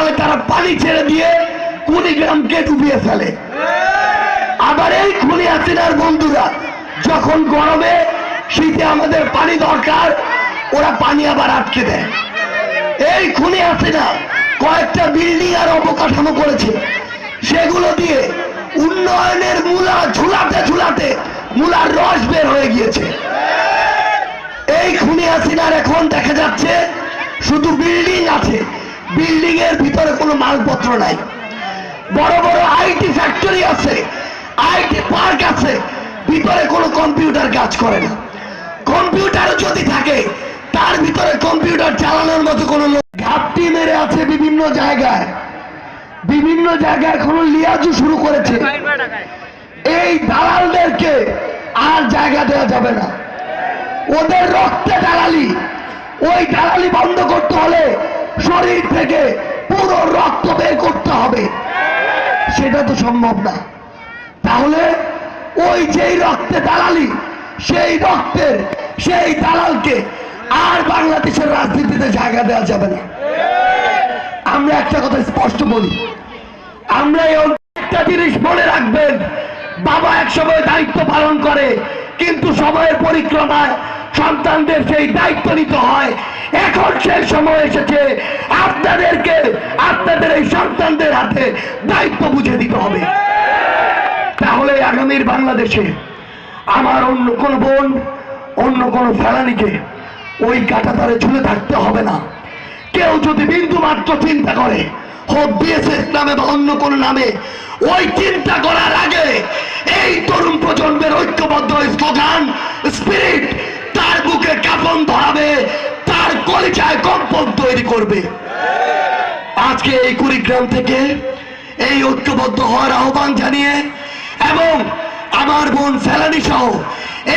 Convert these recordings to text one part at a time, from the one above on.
তাহলে তারা পানি ছেড়ে দিয়ে কুড়িগ্রামকে ডুবিয়ে ফেলে। আবার এই খুনি হাসিনার বন্ধুরা, যখন গরমে শীতে আমাদের পানি দরকার, ওরা পানি আবার আটকে দেয়। এই খুনি হাসিনা কয়েকটা বিল্ডিং আর অবকাঠামো করেছে। সেগুলো দিয়ে উন্নয়নের মূলা ঝুলাতে ঝুলাতে মূলার রস বের হয়ে গিয়েছে। এই খুনি হাসিনার এখন দেখা যাচ্ছে শুধু বিল্ডিং আছে। বিল্ডিং এর ভিতরে কোনো মালপত্র নাই। বড় বড় আইটি ফ্যাক্টরি আছে, আইটি পার্ক আছে, ভিতরে কোনো কম্পিউটার কাজ করে না। কম্পিউটার যদি থাকে, তার ভিতরে কম্পিউটার চালানোর মতো কোনো লোক ঘাপটি মেরে আছে বিভিন্ন জায়গায়। বিভিন্ন জায়গায় এখনও লিয়াজু শুরু করেছে। এই দালালদেরকে আর জায়গা দেওয়া যাবে না। ওদের রক্তে দালালি। ওই দালালি বন্ধ শরীর থেকে পুরো রক্ত বের করতে হবে। সেটা তো সম্ভব না। তাহলে ওই যেই রক্তে দালালি, সেই রক্তের, সেই দালালকে আর বাংলাদেশের রাজনীতিতে জায়গা দেওয়া যাবে না। আমরা একটা কথা স্পষ্ট বলি। আমরা একটা জিনিস মনে রাখবেন, বাবা এক সময় দায়িত্ব পালন করে, কিন্তু সময়ের পরিক্রমায় সন্তানদের সেই দায়িত্ব নিতে হয়। এখন সেই সময় এসেছে। আপনাদেরকে, আপনাদের এই সন্তানদের হাতে দায়িত্ব বুঝে দিতে হবে। তাহলে আগামীর বাংলাদেশে আমার অন্য কোন বোন, অন্য কোন ফেলানিকে ওই কাটাতারে ঝুলে থাকতে হবে না। কেউ যদি বিন্দু মাত্র চিন্তা করে হোক বিএসএস নামে বা অন্য কোন নামে ওই চিন্তা করার আগে এই তরুণ প্রজন্মের তৈরি করবে। আজকে এই কুড়িগ্রাম থেকে এই ঐক্যবদ্ধ হওয়ার আহ্বান জানিয়ে এবং আমার বোন ফেলানি সহ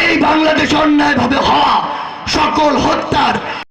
এই বাংলাদেশ অন্যায় ভাবে হওয়া সকল হত্যার